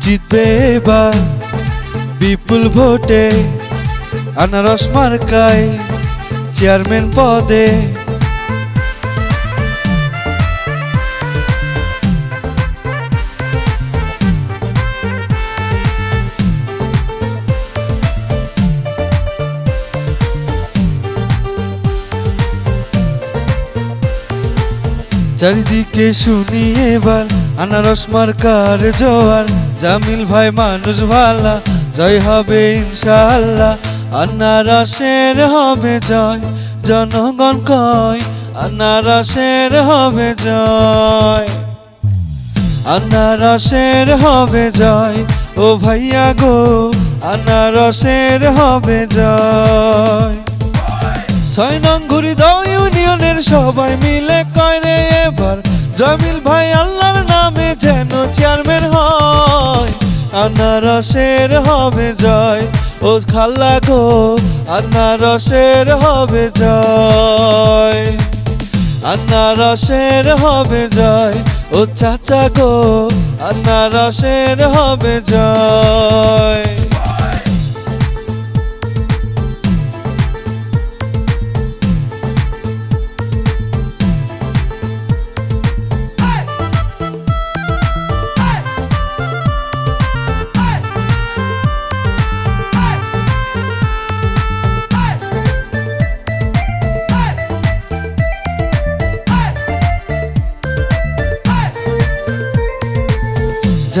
জিতবে এবার বিপুল ভোটে আনারস মার্কায় চেয়ারম্যান পদে চারিদিকে শুনি এবার আনারস মার্কার জোয়ার জামিল ভাই মানুষ ভালা জয় হবে ইনশাআল্লাহ, আনারসের হবে জয়, জনগণ কয়, আনারসের হবে জয়। আনারসের হবে জয়, ও ভাইয়া গো, আনারসের হবে জয়। ছয় নং ঘুরি দাও সবাই মিলে কয় রে এবার? জমিল ভাই আল্লাহর নামে যেন চেয়ারম্যান হয়। আনারসের হবে জয়, ও খাল্লা গো, আনারসের হবে জয়। আনারসের হবে জয়, ও চাচা গো, আনারসের হবে জয়।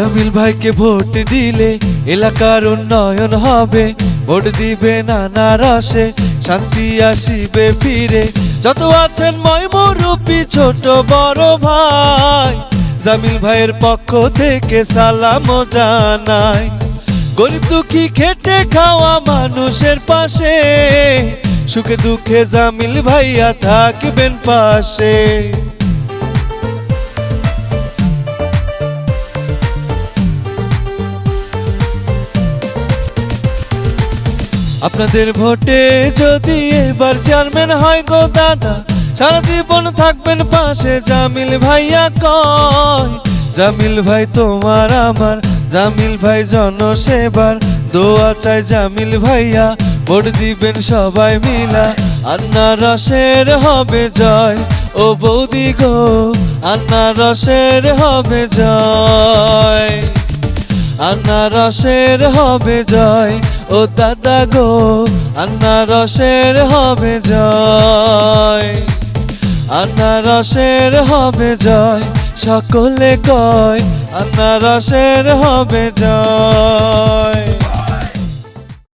জামিল ভাইকে ভোট দিলে এলাকার উন্নয়ন হবে। ভোট দিবে নানা রসে শান্তি আসিবে ফিরে। যত আছেন ময় মুরব্বী, ছোট বড় ভাই, জামিল ভাইয়ের পক্ষ থেকে সালাম জানাই। গরিব দুঃখী খেটে খাওয়া মানুষের পাশে, সুখে দুঃখে জামিল ভাইয়া থাকবেন পাশে। আপনাদের ভোটে যদি এবার চেয়ারম্যান হয় গো দাদা, সারা জীবন থাকবেন পাশে জামিল ভাইয়া কয়। জামিল ভাই তোমার আমার, জামিল ভাই জনসেবার। দোয়া চাই জামিল ভাইয়া, ভোট দিবেন সবাই মিলা। আন্না রসের হবে জয়, ও বৌদি গো আন্না রসের হবে জয়। আনারসের হবে জয়, ও দাদা গো, আনারসের হবে জয়। আনারসের হবে জয়, সকলে কয়, আনারসের হবে জয়।